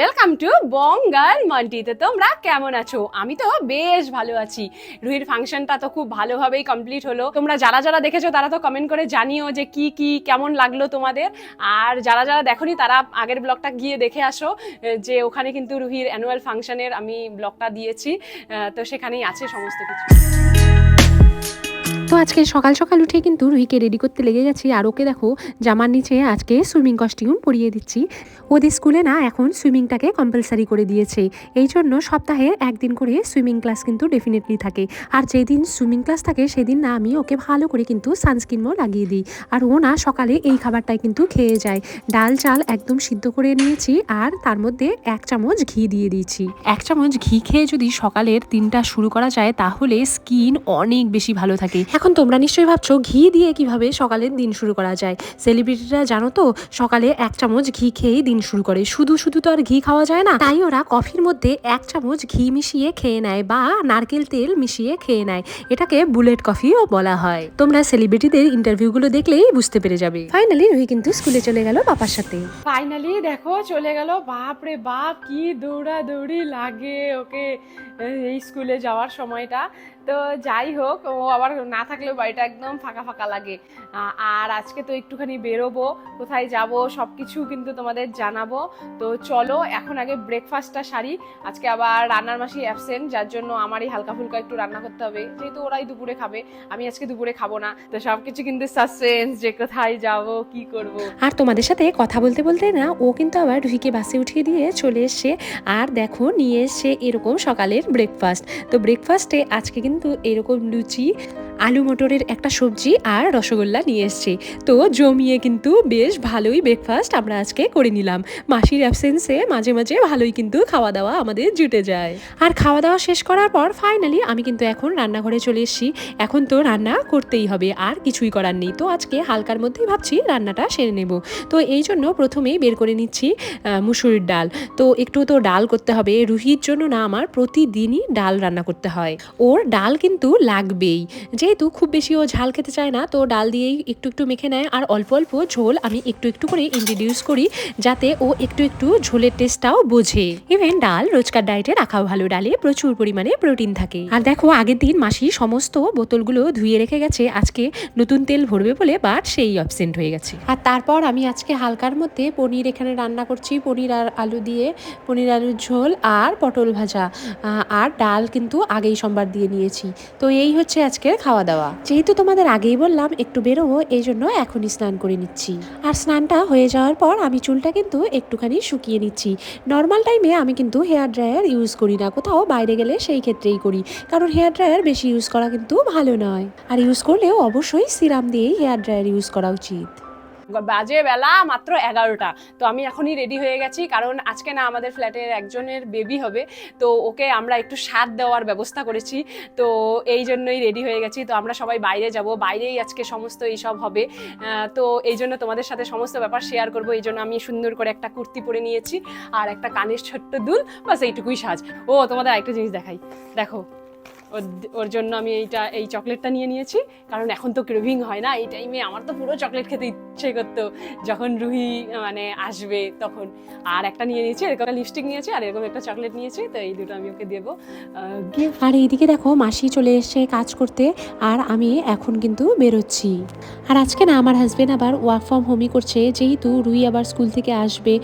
Welcome to বঙ্গাল Manti তো তোমরা কেমন আছো? আমি তো বেশ ভালো আছি। রুহির ফাংশনটা তো খুব ভালোভাবেই কমপ্লিট হলো। তোমরা যারা যারা দেখেছ, তারা তো কমেন্ট করে জানিও যে কি কি, কেমন লাগল তোমাদের। আর যারা যারা দেখোনি, তারা আগের ব্লগটা গিয়ে দেখে আসো, যে ওখানে কিন্তু রুহির অ্যানুয়াল ফাংশনের আমি ব্লগটা দিয়েছি। তো সেখানেই আছে সমস্ত কিছু। তো আজকে সকাল সকাল উঠে কিন্তু রুহিকে রেডি করতে লেগে গেছি। আর ওকে দেখো, জামার নিচে আজকে সুইমিং কস্টিউম পরিয়ে দিচ্ছি। ওদের স্কুলে না এখন সুইমিংটাকে কম্পালসারি করে দিয়েছে। এই জন্য সপ্তাহে একদিন করে সুইমিং ক্লাস কিন্তু ডেফিনেটলি থাকে। আর যেদিন সুইমিং ক্লাস থাকে, সেদিন না আমি ওকে ভালো করে কিন্তু সানস্ক্রিনও লাগিয়ে দিই। আর ও না সকালে এই খাবারটাই কিন্তু খেয়ে যায়। ডাল চাল একদম সিদ্ধ করে নিয়েছি আর তার মধ্যে এক চামচ ঘি দিয়ে দিয়েছি। এক চামচ ঘি খেয়ে যদি সকালের দিনটা শুরু করা যায়, তাহলে স্কিন অনেক বেশি ভালো থাকে। এখন তোমরা নিশ্চয়ই ভাবছ, ঘি দিয়ে কীভাবে সকালের দিন শুরু করা যায়? সেলিব্রিটিরা জানো তো, সকালে এক চামচ ঘি খেয়েই দিন শুরু করে। শুধু শুধু তো আর ঘি খাওয়া যায় না, তাই ওরা কফির মধ্যে এক চামচ ঘি মিশিয়ে খেয়ে নেয় বা নারকেল তেল মিশিয়ে খেয়ে নেয়। এটাকে বুলেট কফিও বলা হয়। তোমরা সেলিব্রিটিদের ইন্টারভিউগুলো দেখলেই বুঝতে পেরে যাবে। ফাইনালি রুহি কিন্তু স্কুলে চলে গেল পাপার সাথে। ফাইনালি দেখো, চলে গেল। বাপ রে বাপ, কি দৌড়াদৌড়ি লাগে ওকে, এই স্কুলে যাওয়ার সময়টা। তো যাই হোক, ও আবার না থাকলেও বাড়িটা একদম ফাঁকা ফাঁকা লাগে। আর আজকে তো একটুখানি বেরোবো, কোথায় যাব সব কিছু কিন্তু তোমাদের জানাব। তো চলো, এখন আগে ব্রেকফাস্টটা সারি। আজকে আবার রান্নার মাসি অ্যাবসেন্ট যার জন্য আমারই হালকা ফুলকা একটু রান্না করতে হবে। যেহেতু ওরাই দুপুরে খাবে, আমি আজকে দুপুরে খাব না। তো সব কিছু কিন্তু সাসপেন্স যে কোথায় যাব, কি করব। আর তোমাদের সাথে কথা বলতে বলতে না, ও কিন্তু আবার রুহিকে বাসে উঠিয়ে দিয়ে চলে এসছে। আর দেখো, নিয়ে এসছে এরকম সকালের ব্রেকফাস্ট তো ব্রেকফাস্টে আজকে কিন্তু এরকম লুচি, আলু মটরের একটা সবজি আর রসগোল্লা নিয়ে এসছে। তো জমিয়ে কিন্তু বেশ ভালোই ব্রেকফাস্ট আমরা আজকে করে নিলাম। মাসির অ্যাবসেন্সে মাঝে মাঝে ভালোই কিন্তু খাওয়া দাওয়া আমাদের জুটে যায়। আর খাওয়া দাওয়া শেষ করার পর ফাইনালি আমি কিন্তু এখন রান্নাঘরে চলে এসেছি। এখন তো রান্না করতেই হবে, আর কিছুই করার নেই। তো আজকে হালকার মধ্যেই ভাবছি রান্নাটা সেরে নেব। তো এই জন্য প্রথমেই বের করে নিচ্ছি মুসুরির ডাল। তো একটু তো ডাল করতে হবে। রুহির জন্য না আমার প্রতিদিনই ডাল রান্না করতে হয়। ওর ডাল কিন্তু লাগবেই। যেহেতু খুব বেশি ও ঝাল খেতে চায় না, তো ডাল দিয়েই একটু একটু মেখে নেয়। আর অল্প অল্প ঝোল আমি একটু একটু করে ইন্ট্রোডিউস করি, যাতে ও একটু একটু ঝোলের টেস্টটাও বোঝে। ইভেন ডাল রোজকার ডায়েটে রাখাও ভালো। ডালে প্রচুর পরিমাণে প্রোটিন থাকে। আর দেখো, আগের দিন মাসি সমস্ত বোতলগুলো ধুয়ে রেখে গেছে। আজকে নতুন তেল ভরবে বলে বাট সেই অবসেন্ট হয়ে গেছে। আর তারপর আমি আজকে হালকার মধ্যে পনির এখানে রান্না করছি। পনির আর আলু দিয়ে, পনির আলুর ঝোল আর পটল ভাজা। আর ডাল কিন্তু আগেই সোমবার দিয়ে নিয়েছি তো এই হচ্ছে আজকের খাওয়া দাওয়া যেহেতু তোমাদের আগেই বললাম, একটু বেরোবো, এই জন্য এখনই স্নান করে নিচ্ছি। আর স্নানটা হয়ে যাওয়ার পর আমি চুলটা কিন্তু একটুখানি শুকিয়ে নিচ্ছি। নর্মাল টাইমে আমি কিন্তু হেয়ার ড্রায়ার ইউজ করি না, কোথাও বাইরে গেলে সেই ক্ষেত্রেই করি। কারণ হেয়ার ড্রায়ার বেশি ইউজ করা কিন্তু ভালো নয়। আর ইউজ করলেও অবশ্যই সিরাম দিয়েই হেয়ার ড্রায়ার ইউজ করা উচিত। বাজে বেলা মাত্র এগারোটা। তো আমি এখনই রেডি হয়ে গেছি, কারণ আজকে না আমাদের ফ্ল্যাটের একজনের বেবি হবে, তো ওকে আমরা একটু স্বাদ দেওয়ার ব্যবস্থা করেছি। তো এই জন্যই রেডি হয়ে গেছি। তো আমরা সবাই বাইরে যাব, বাইরেই আজকে সমস্ত এইসব হবে। তো এই জন্য তোমাদের সাথে সমস্ত ব্যাপার শেয়ার করব, এই জন্য আমি সুন্দর করে একটা কুর্তি পরে নিয়েছি, আর একটা কানের ছোট্ট দুল, বাস এইটুকুই সাজ। ও, তোমাদের আরেকটা জিনিস দেখাই। দেখো ওর জন্য আমি এইটা, এই চকলেটটা নিয়ে নিয়েছি। কারণ এখন তো ক্রেভিং হয় না, এই টাইমে আমার তো পুরো চকলেট খেতে ইচ্ছে করতো। যখন রুহি মানে আসবে তখন। আর একটা নিয়ে নিয়েছি, এরকম একটা লিপস্টিক নিয়েছি, আর এরকম একটা চকলেট নিয়েছি, তো এই দুটো আমি ওকে দেবো। আর এইদিকে দেখো, মাসি চলে এসে কাজ করতে, আর আমি এখন কিন্তু বেরোচ্ছি। আর আজকে না, আমার হাজব্যান্ড আবার ওয়ার্ক ফ্রম হোমই করছে। যেহেতু রুই আবার স্কুল থেকে আসবে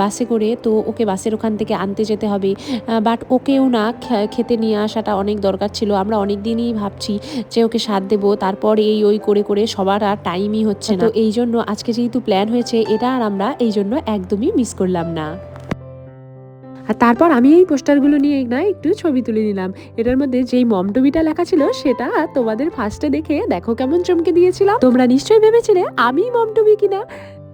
বাসে করে, তো ওকে বাসের ওখান থেকে আনতে যেতে হবে। বাট ওকেও না খেতে নিয়ে আসাটা অনেক দরকার ছিল। আমরা অনেক দিনই ভাবছি যে ওকে সাথ দেবো, তারপর এই ওই করে করে সবার আর টাইমই হচ্ছে না। তো এই জন্য আজকে যেহেতু প্ল্যান হয়েছে, এটা আর আমরা এই জন্য একদমই মিস করলাম না। আর তারপর আমি এই পোস্টারগুলো নিয়ে না একটু ছবি তুলে নিলাম। এটার মধ্যে যেই মমটবিটা লেখা ছিল, সেটা তোমাদের ফার্স্টে দেখে দেখো কেমন চমকে দিয়েছিলাম তোমরা নিশ্চয়ই ভেবেছিলে, আমি মমটবি কিনা?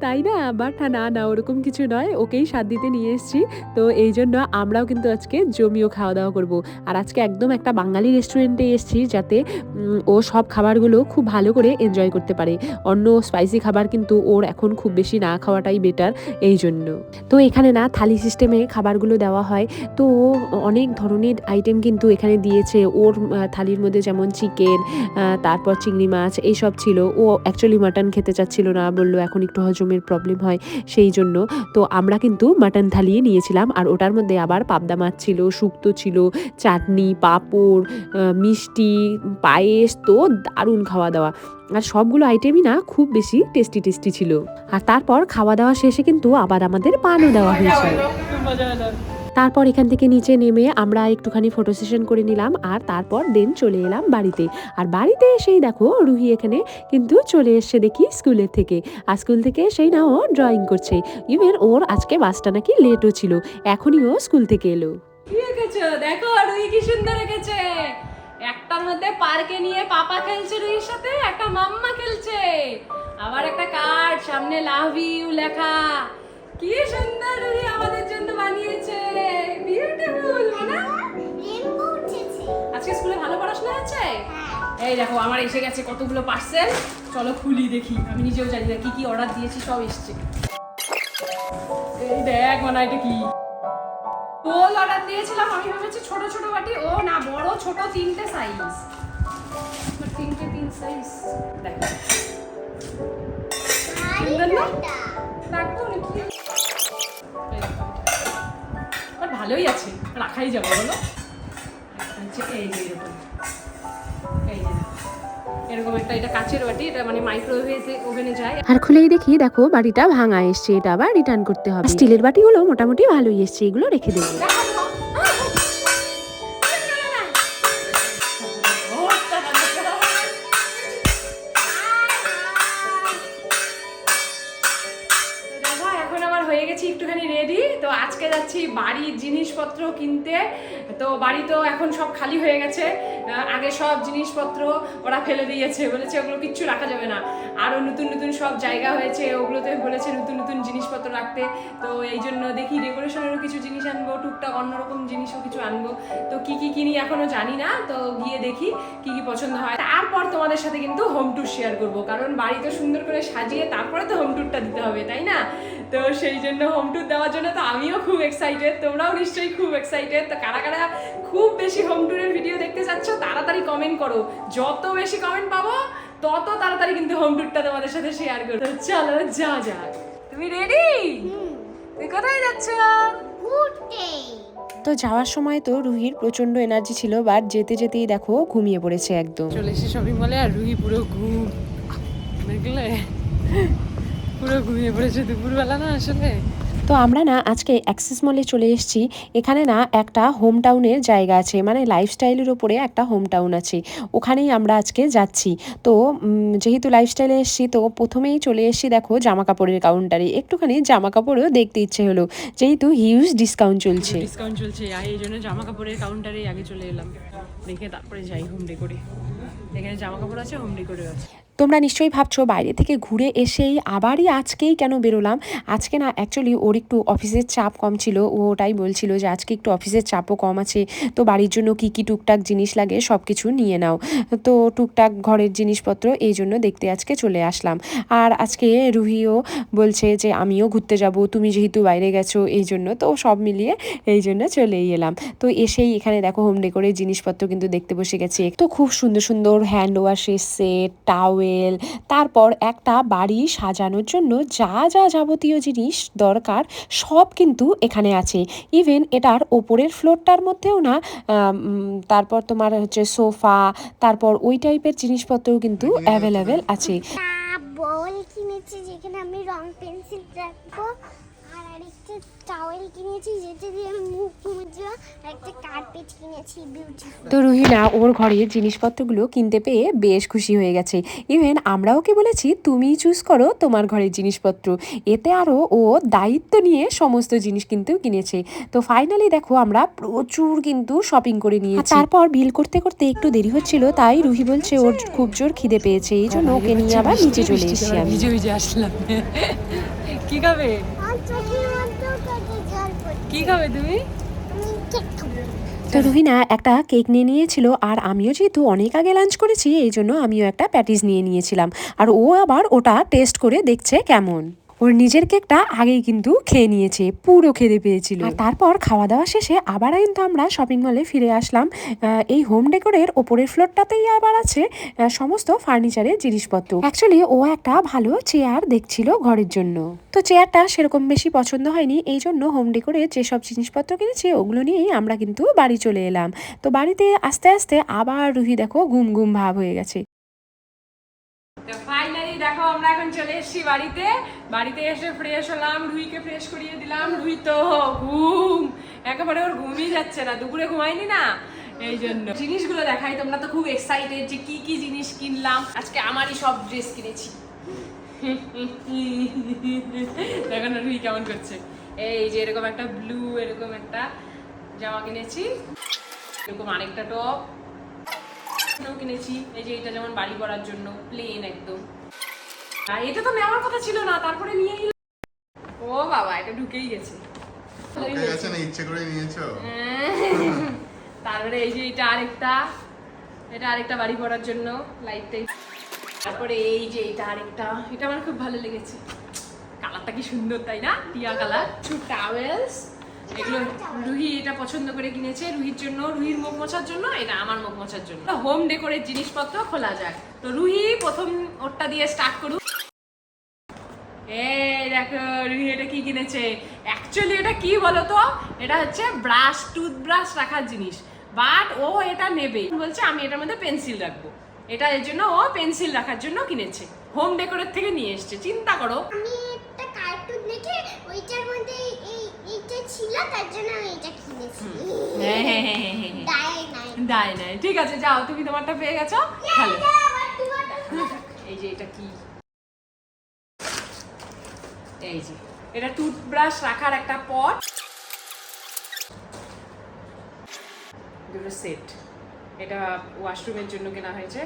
তাই না? বাট না না, ওরকম কিছু নয়। ওকেই স্বাদ দিতে নিয়ে এসেছি। তো এই জন্য আমরাও কিন্তু আজকে জমিও খাওয়া দাওয়া করব। আর আজকে একদম একটা বাঙালি রেস্টুরেন্টে এসেছি যাতে ও সব খাবারগুলো খুব ভালো করে এনজয় করতে পারে। অন্য স্পাইসি খাবার কিন্তু ওর এখন খুব বেশি না খাওয়াটাই বেটার এই জন্য। তো এখানে না, থালি সিস্টেমে খাবারগুলো দেওয়া হয়। তো ও অনেক ধরনের আইটেম কিন্তু এখানে দিয়েছে। ওর থালির মধ্যে যেমন চিকেন তারপর চিংড়ি মাছ, এইসব ছিল। ও অ্যাকচুয়ালি মাটন খেতে চাচ্ছিল না, বলল এখন একটু হজম ওয়াশরুমের প্রবলেম হয় সেই জন্য। তো আমরা কিন্তু মাটন থালিয়ে নিয়েছিলাম আর ওটার মধ্যে আবার পাবদা মাছ ছিল, শুক্তো ছিল, চাটনি, পাঁপড় মিষ্টি, পায়েস, তো দারুণ খাওয়া দাওয়া। আর সবগুলো আইটেমই না খুব বেশি টেস্টি টেস্টি ছিল। আর তারপর খাওয়া দাওয়া শেষে কিন্তু আবার আমাদের পানও দেওয়া হয়েছিল। তারপর এখান থেকে নিচে নেমে আমরা একটুখানি ফটো সেশন করে নিলাম, আর তারপর দেন চলে এলাম বাড়িতে। আর বাড়িতে এসেই দেখো রুহি এখানে কিন্তু চলে এসছে দেখি স্কুলের থেকে। আর স্কুল থেকে সেই না ও ড্রয়িং করছে। ইভেন ওর আজকে বাসটা নাকি লেটও ছিল। এখনই ও স্কুল থেকে এলো। দেখো রুই কি সুন্দর পার্কে নিয়ে পাপা খেলছে রুইর সাথে, একটা মাম্মা খেলছে। আবার একটা কার্ড সামনে লাভ ইউ লেখা। কি সুন্দর রুই আমাদের জন্য বানিয়েছে। বিউটিফুল না রেনবো উঠেছে। আজকে স্কুলে ভালো পড়াশোনা হচ্ছে? এই দেখো আমার এসে গেছে কতগুলো পার্সেল চলো খুলি দেখি। আমি নিজেও জানি না কি কি অর্ডার দিয়েছি সব এসছে। এই দেখ মানে এটা কি? গোল অর্ডার দিয়েছিলাম আমি ভেবেছি ছোট ছোট বাটি। ও না বড় ছোট তিনটে সাইজ তিনটে তিন সাইজ দেখো। সুন্দর না? রাখব নাকি দেখো। বাট ভালোই আছে। রাখাই যাবে বলো? একটা হচ্ছে এই যে এরকম। এই যে এরকম একটা এটা কাচের বাটি এটা মানে মাইক্রোওয়েভে ওভেনে যায়। আর খুলেই দেখি দেখো বাড়িটা ভাঙা এসছে এটা আবার রিটার্ন করতে হবে। স্টিলের বাটিগুলো মোটামুটি ভালোই এসছে এগুলো রেখে দেবো। যাচ্ছি বাড়ির জিনিসপত্র কিনতে। তো বাড়ি তো এখন সব খালি হয়ে গেছে। আগে সব জিনিসপত্র ওরা ফেলে দিয়েছে। বলেছে ওগুলো কিচ্ছু রাখা যাবে না। আরও নতুন নতুন সব জায়গা হয়েছে। ওগুলোতে বলেছে নতুন নতুন জিনিসপত্র রাখতে। তো এই জন্য দেখি ডেকোরেশনেরও কিছু জিনিস আনব, টুকটাক অন্যরকম জিনিসও কিছু আনব। তো কি কি কিনি এখনও জানি না। তো গিয়ে দেখি কি কি পছন্দ হয়। তারপর তোমাদের সাথে কিন্তু হোম ট্যুর শেয়ার করব। কারণ বাড়ি তো সুন্দর করে সাজিয়ে তারপরে তো হোম ট্যুরটা দিতে হবে, তাই না? তো সেই জন্য হোম ট্যুর দেওয়ার জন্য তো আমিও খুব এক্সাইটেড তোমরাও নিশ্চয়ই খুব এক্সাইটেড তো কারা কারা খুব বেশি হোম ট্যুরের ভিডিও দেখতে চাচ্ছ তাড়াতাড়ি কমেন্ট করো। যত বেশি কমেন্ট পাবো তত তাড়াতাড়ি কিন্তু হোম ট্যুরটা তোমাদের সাথে শেয়ার করো তো চলো যা যাক। তুমি রেডি তুই কোথায় যাচ্ছ? ঘুরতে তো যাওয়ার সময় তো রুহির প্রচণ্ড এনার্জি ছিল বাট যেতে যেতেই দেখো ঘুমিয়ে পড়েছে একদম। চলে এসে শপিং মলে আর রুহি পুরো ঘুম দেখলে পুরো ঘুমিয়ে পড়েছে দুপুরবেলা না আসলে। তো আমরা না আজকে অ্যাক্সেস মলে চলে এসেছি। এখানে না একটা হোম টাউনের জায়গা আছে মানে লাইফস্টাইলের ওপরে একটা হোম টাউন আছে। ওখানেই আমরা আজকে যাচ্ছি। তো যেহেতু লাইফস্টাইলে এসেছি, তো প্রথমেই চলে এসেছি দেখো জামা কাপড়ের কাউন্টারে একটুখানি জামা কাপড়ও দেখতে ইচ্ছে হলো, যেহেতু হিউজ ডিসকাউন্ট চলছে। ডিসকাউন্ট চলছে এই জন্য জামা কাপড়ের কাউন্টারে আগে চলে এলাম। দেখে তারপরে যাই হোম ডেকোরে এখানে জামা কাপড় আছে হোম ডেকোরে আছে। তোমরা নিশ্চয়ই ভাবছ বাইরে থেকে ঘুরে এসেই আবারই আজকেই কেন বেরোলাম? আজকে না অ্যাকচুয়ালি ওর একটু অফিসের চাপ কম ছিল। ও ওটাই বলছিল যে, আজকে একটু অফিসের চাপও কম আছে। তো বাড়ির জন্য কি কি টুকটাক জিনিস লাগে সব কিছু নিয়ে নাও। তো টুকটাক ঘরের জিনিসপত্র এই জন্য দেখতে আজকে চলে আসলাম। আর আজকে রুহিও বলছে যে, আমিও ঘুরতে যাব। তুমি যেহেতু বাইরে গেছো এই জন্য। তো সব মিলিয়ে এই জন্য চলেই এলাম। তো এসেই এখানে দেখো হোম ডেকোরের জিনিসপত্র কিন্তু দেখতে বসে গেছে। তো খুব সুন্দর সুন্দর হ্যান্ড ওয়াশের সেট, টাওয়েল তারপর একটা বাড়ি সাজানোর জন্য যা যা যাবতীয় জিনিস দরকার সব কিন্তু এখানে আছে। ইভেন এটার ওপরের ফ্লোরটার মধ্যেও না তারপর তোমার হচ্ছে সোফা তারপর ওই টাইপের জিনিসপত্রও কিন্তু অ্যাভেলেবেল আছে। বল কিনেছি যেখানে আমি রং পেন্সিল রাখব। আর আরেকটা টাওয়েল কিনেছি যেটা দিয়ে মুখ মুছবো আর একটা কার্পেট কিনেছি বিউটিফুল তো রুহিনা ওর ঘরের জিনিসপত্রগুলো কিনতে পেয়ে বেশ খুশি হয়ে গেছে। ইভেন আমরা ওকে বলেছি তুমিই চুজ করো তোমার ঘরের জিনিসপত্র। এতে আরও ও দায়িত্ব নিয়ে সমস্ত জিনিস কিন্তু কিনেছে। তো ফাইনালি দেখো আমরা প্রচুর কিন্তু শপিং করে নিয়েছি। তারপর বিল করতে করতে একটু দেরি হচ্ছিল তাই রুহি বলছে ওর খুব জোর খিদে পেয়েছে এই জন্য ওকে নিয়ে আবার নিচে চলে এসেছি আমি। ভিজে ভিজে আসলাম। কি খাবে আর চোখের মধ্যেও কেটে জল পড়ছে কি খাবে তুমি? তো রুহিনা, একটা কেক নিয়ে নিয়েছিল, আর আমিও যেহেতু অনেক আগে লাঞ্চ করেছি, এই জন্য আমিও একটা প্যাটিস নিয়ে নিয়েছিলাম। আর ও আবার ওটা টেস্ট করে দেখছে কেমন। ওর নিজের কেকটা আগেই কিন্তু খেয়ে নিয়েছে পুরো খেতে পেয়েছিল। আর তারপর খাওয়া দাওয়া শেষে আবার কিন্তু আমরা শপিং মলে ফিরে আসলাম। এই হোম ডেকোরের ওপরের ফ্লোরটাতেই আবার আছে সমস্ত ফার্নিচারের জিনিসপত্র। অ্যাকচুয়ালি ও একটা ভালো চেয়ার দেখছিল ঘরের জন্য। তো চেয়ারটা সেরকম বেশি পছন্দ হয়নি এই জন্য হোম ডেকোরের যেসব জিনিসপত্র কিনেছি ওগুলো নিয়েই আমরা কিন্তু বাড়ি চলে এলাম। তো বাড়িতে আস্তে আস্তে আবার রুহি দেখো ঘুম ঘুম ভাব হয়ে গেছে। ফাইনালি দেখো, আমরা এখন চলে এসেছি বাড়িতে। বাড়িতে এসে ফ্রেশ হলাম, রুহিকে ফ্রেশ করিয়ে দিলাম। রুহি তো ঘুম, একেবারে ওর ঘুমই যাচ্ছে না, দুপুরে ঘুমায়নি না, এই জন্য। জিনিসগুলো দেখাই, তোমরা তো খুব এক্সাইটেড যে কি কি জিনিস কিনলাম। আজকে আমারই সব ড্রেস কিনেছি। দেখো না, রুহি কেমন করছে। এই যে এরকম একটা ব্লু এরকম একটা জামা কিনেছি। এরকম আরেকটা টপ এটাও কিনেছি এই যে এটা যেমন বাড়ি করার জন্য প্লেন একদম। আর এটা তো নেওয়ার কথা ছিল না তারপরে নিয়ে এলাম ও বাবা এটা ঢুকেই গেছে। গেছে না ইচ্ছে করে নিয়েছো? তারপরে এই যে এটা আরেকটা এটা আরেকটা বাড়ি করার জন্য লাইটটাই তারপরে এই যে এটা আরেকটা এটা আমার খুব ভালো লেগেছে। কালারটা কি সুন্দর তাই না? টিয়া কালার। টু টাওয়েলস এগুলো রুহি এটা পছন্দ করে কিনেছে রুহির জন্য রুহির মুখ মোছার জন্য এটা আমার মুখ মোছার জন্য। হোম ডেকোরের জিনিসপত্র খোলা যাক তো রুহি প্রথম ওরটা দিয়ে স্টার্ট করুক। এই দেখো রুহি এটা কি কিনেছে? অ্যাকচুয়ালি এটা কি বলতো? এটা হচ্ছে ব্রাশ টুথব্রাশ রাখার জিনিস। বাট ও এটা নেবে। বলছে আমি এটার মধ্যে পেন্সিল রাখব। এটা এর জন্য ও পেন্সিল রাখার জন্য কিনেছে। হোম ডেকোরের থেকে নিয়ে এসছে। চিন্তা করো আমি একটা কার্টুন দেখে ওইটার মধ্যে এই এইটা তার জন্য আমি এটা কিনেছি। হ্যাঁ। দায় নাই। ঠিক আছে যাও তুমি তোমারটা পেয়ে গেছো? এই যে এটা কি? এই যে এটা টুথব্রাশ রাখার একটা পট দুটো সেট এটা ওয়াশরুমের জন্য কেনা হয়েছে।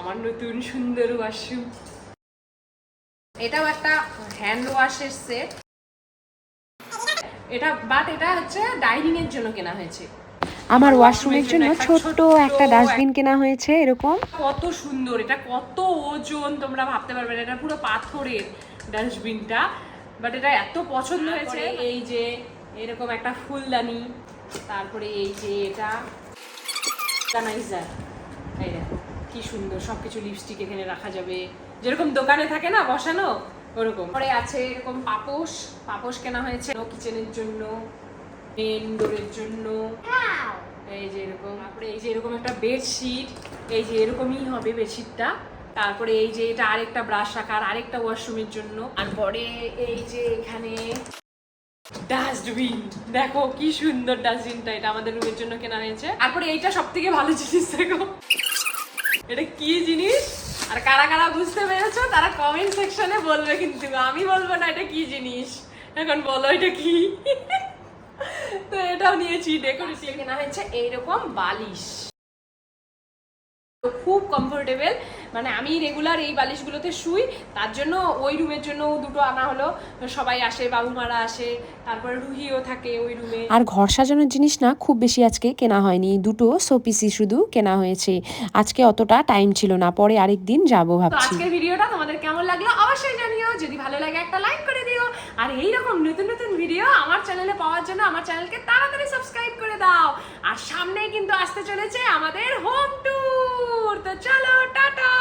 আমার নতুন সুন্দর ওয়াশরুম এটাও একটা হ্যান্ড ওয়াশের সেট এটা বাট এটা হচ্ছে ডাইনিং এর জন্য কেনা হয়েছে। আমার ওয়াশরুমের জন্য ছোট্ট একটা ডাস্টবিন কেনা হয়েছে এরকম। কত সুন্দর এটা কত ওজন তোমরা ভাবতে পারবে না এটা পুরো পাথরের ডাস্টবিনটা বাট এটা এত পছন্দ হয়েছে। এই যে এরকম একটা ফুলদানি তারপরে এই যে এটা অর্গানাইজার এই দেখো কি সুন্দর সবকিছু লিপস্টিক এখানে রাখা যাবে। যেরকম দোকানে থাকে না বসানো ওরকম। পরে আছে এরকম পাপোশ। পাপোশ কেনা হয়েছে কিচেনের জন্য মেন ডোরের জন্য। এই যে এরকম। তারপরে এই যে এরকম একটা বেডশিট এই যে এরকমই হবে বেডশিটটা তারপরে এই যে এটা আরেকটা ব্রাশ রাখার আরেকটা ওয়াশরুমের জন্য। আর পরে এই যে এখানে ডাস্টবিন দেখো কি সুন্দর ডাস্টবিনটা এটা আমাদের রুমের জন্য কেনা হয়েছে। তারপরে এইটা সব থেকে ভালো জিনিস দেখো। এটা কি জিনিস? আর কারা কারা বুঝতে পেরেছ, তারা কমেন্ট সেকশনে বলবে কিন্তু, আমি বলব না এটা কি জিনিস। এখন বলো এটা কি? তো এটাও নিয়েছি ডেকোরেশন কেনা হয়েছে এইরকম বালিশ। খুব কমফোর্টেবল মানে আমি রেগুলার এই বালিশগুলোতে শুই তার জন্য ওই রুমের জন্য দুটো আনা হলো। সবাই আসে বাবুমারা আসে তারপর রুহিও থাকে ওই রুমে। আর ঘর সাজানোর জিনিস না খুব বেশি আজকে কেনা হয়নি। দুটো সোপিসি শুধু কেনা হয়েছে। আজকে অতটা টাইম ছিল না পরে আরেক দিন যাব ভাবছি। আজকের ভিডিওটা তোমাদের কেমন লাগল? অবশ্যই জানিও। যদি ভালো লাগে একটা লাইক আর এই রকম নতুন নতুন ভিডিও আমার চ্যানেলে পাওয়ার জন্য আমার চ্যানেলকে তাড়াতাড়ি সাবস্ক্রাইব করে দাও। আর সামনেই কিন্তু আসতে চলেছে আমাদের হোম ট্যুর তো চলো, টাটা!